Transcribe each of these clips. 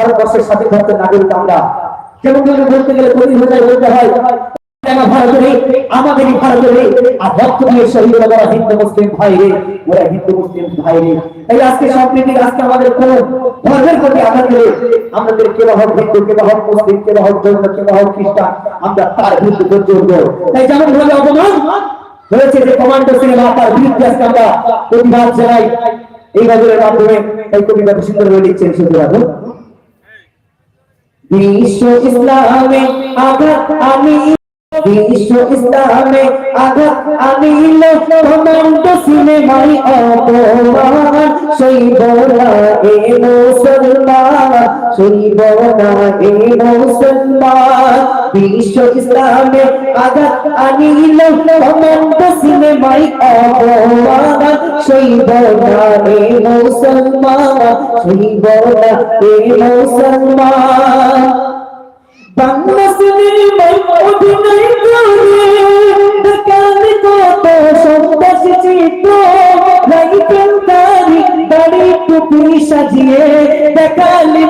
ভারতবর্ষের স্বাধীনতার নাগরিক আমরা কেমন ভাবে বলতে গেলে হয়ে যায় বলতে হয়? তাই আমাদের প্রতি আমরা যে আমরা এই গজলের মাধ্যমে সুন্দর হয়ে লিখছেন পাবো বিশ্ব ইসলামে আঘাত আমি বিশ্ব ইসলামে আঘাত আনিল কমান্ড সিনেমাই অপমান সইব না এ মুসলমান, সইব না এ মুসলমান। বিশ্ব ইসলামে আঘাত আনিল কমান্ড সিনেমাই অপমান সইব না এ মুসলমান, সইব না এ মুসলমান। বাংলা সিনেমায় অভিনয় করে দেখালে কত সন্ত্রাস চিত্র লাইটের দাড়ি দাড়ি টুপি দেখালে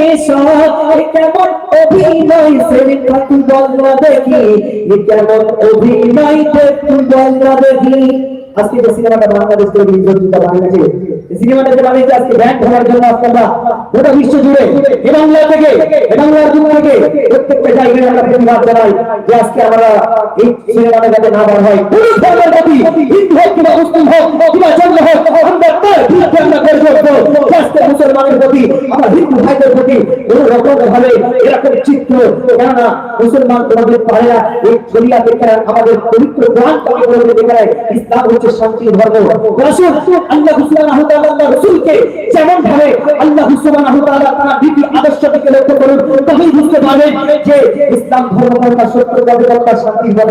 এসব কেমন অভিনয় সেটা তুই বল না দেখি অভিনয় তুই বল না দেখি আজকে যে বাংলাদেশ গোটা বিশ্ব জুড়ে এ বাংলা প্রতি আমরা তার মুসলমানের প্রতি হিন্দু ভাইদের প্রতি কোনো রকম ভাবে এরকম চিত্র, কেননা মুসলমান তোমাদের পারে এই শরিয়া দেখে আমাদের পবিত্র কোরআন বলে দেখে ইসলাম হচ্ছে শান্তি ধর্ম। রাসূল আল্লাহ তাআলা আল্লাহ রাসূলকে যেমন ভাবে আল্লাহ সুবহানাহু ওয়া তাআলা তার নীতি আদর্শকে লক্ষ্য করুন শান্তি হবে।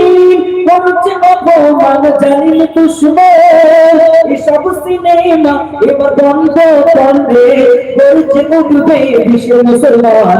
করছে অপমান জানি দুশ্মন। এসব সিনেমা এবার বন্ধ করলে বলছে উঠবে বিশ্ব মুসলমান।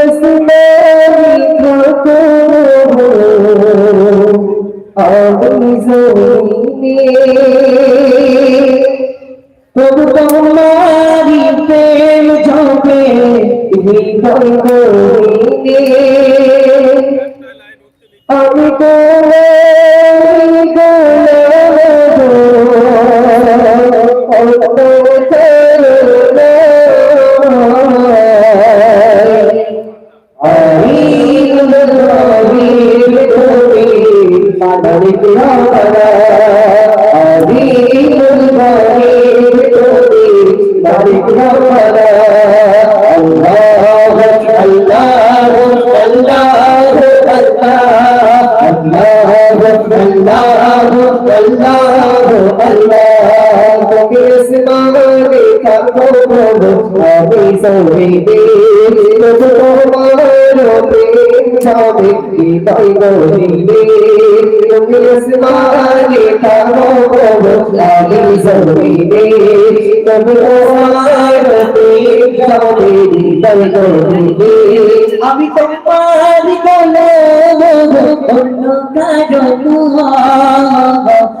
তবু তোমারি প্রেম জপে হৃদয় গরিনে আমি তো সৌহিদে তোমার আসমানে থামো আমি তোমার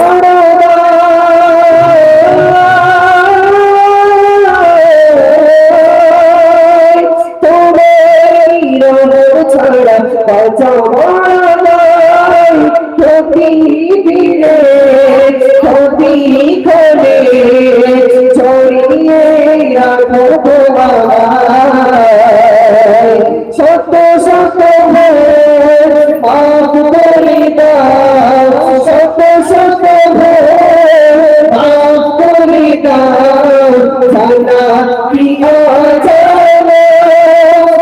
দিলে ক্ষতি সত্য সত্য মাফ করে সত্য সত্য মাফ করে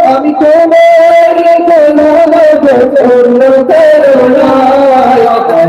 আমি তোমার কোনো করুণায়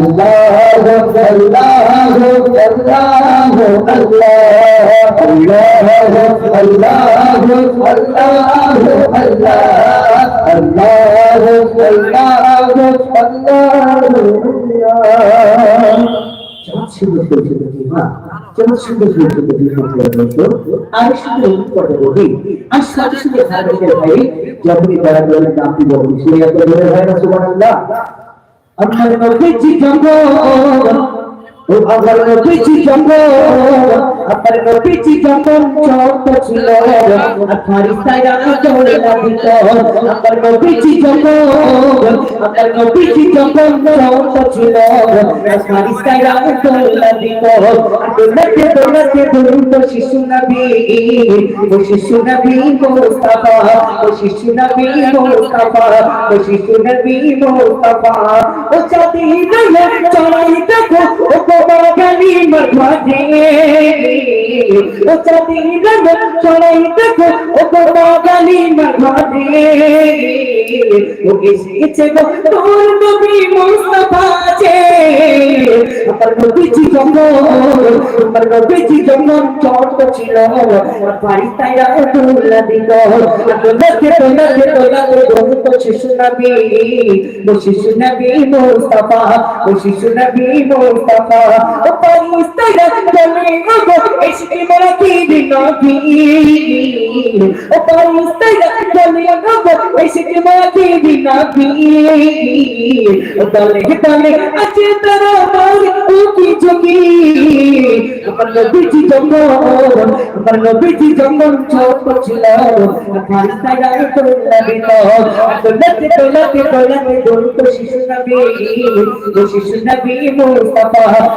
গাইব তোরে বালিক রাবালা আল্লাহ। আল্লাহ আল্লাহ আল্লাহ যখনই তারা বলেন আপনি বলুন সে এত বলে হয় না সুবহানাল্লাহ আমার নবীজি যখন আমার নবীজি যখন আমার নবীজি যখন ছোট ছিল আর ফারিস্তারা দৌড়ে লাগিত আমার নবীজি যখন আমার নবীজি যখন ছোট শিশু নবী ও শিশু নবী ও শিশু নবী ও শিশু নবী ও চাঁদি বাগানি মাঝে ও চাঁদি নয় চড়াই দেখো ও বাগানি মাঝে ও এসেছে গো, তোর নবী মুস্তাফা যে আমার নবীজি যখন, আমার নবীজি যখন ছোট ছিল শিশু নবী শিশু নবী মুস্তাফা শিশু নবী মুস্তাফা। জঙ্গল ছোট ছিল শিশু নবী শিশু নবী মুস্তাফা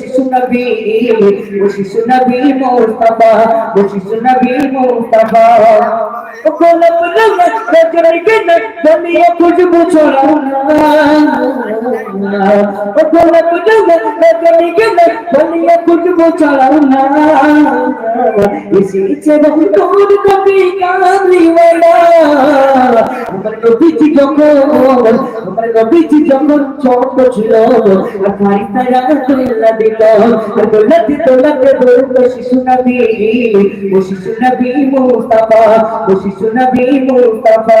শিশু নবী ও শিশু নবী মোস্তফা ও শিশু নবী মোস্তফা। ও গোলাপ রঙ রজনী কেন দুনিয়া খুশবু ছড়ানা ও গোলাপ রঙ রজনী কেন দুনিয়া খুশবু ছড়ানা এসেছে তোর কবি কামলিওয়ালা আমার নবীজি যখন আমার নবীজি যখন ছোট শিশু নবী ও শিশু ও শিশু নবী মুস্তাফা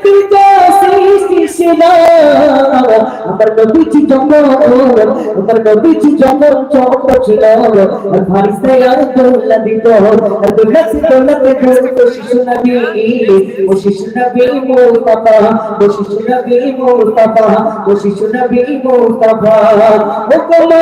না আমার নবীজি যখন আমার নবীজি যখন ছোট ছিল। আর ফারিসে আর দোলা দিত। আর দোলা সে দোলাতে ঘুরত শিশু নবী ও শিশু নবী মুস্তাফা? ও শিশু নবী মুস্তাফা? ও শিশু নবী মুস্তাফা? ও কমা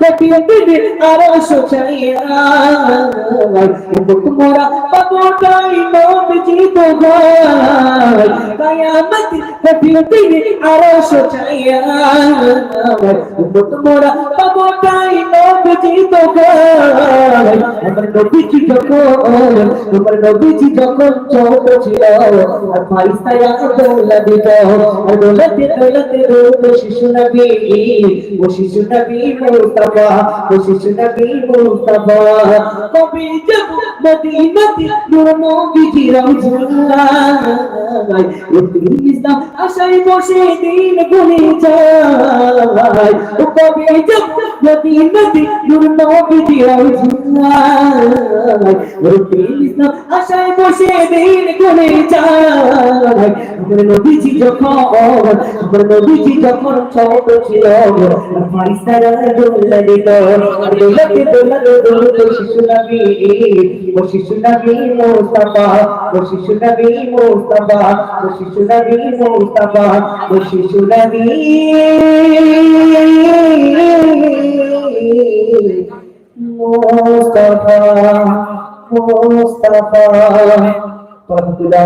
কঠিন দিন আরশ চাইয়া তোমরা পাবটাই নবীজি তো ভাই কিয়ামত কঠিন দিন আরশ চাইয়া তোমরা পাবটাই নবীজি তো ভাই আমার নবীজি যখন, তোমার নবীজি যখন ছোট ছিল, আর ফারিস্তারা দৌলা দিত আর দৌলাতে দৌলাতে রোদ শিশু নবী ও শিশু নবী মুস্তাফা ও শিশু নবী মুস্তাফা। কবি যাব মদিনাতে নূর নবীজি রওজা ইসলাম আশায় বসে দিন গুনে যায়। ও কবি যাব মদিনাতে নূর নবীজি যখন ছিল দোলা দোলাতে দোলাতে দোলাতে শিশু নবী, ও শিশু নবী মুস্তাফা, ও শিশু নবী মুস্তাফা, ও শিশু নবী মুস্তাফা, ও শিশু নবী। মুস্তাফা মুস্তাফা। আলহামদুলিল্লাহ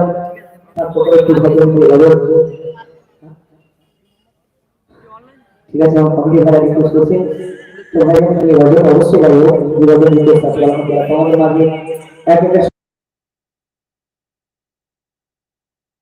ঠিক আছে, আমার কমিটি ভাড়া রিকোয়েস্ট করছে। ভজন অবশ্যই চাচ্ছি আলহামদুলিল্লাহ তোমাদের মাঝে এক একটা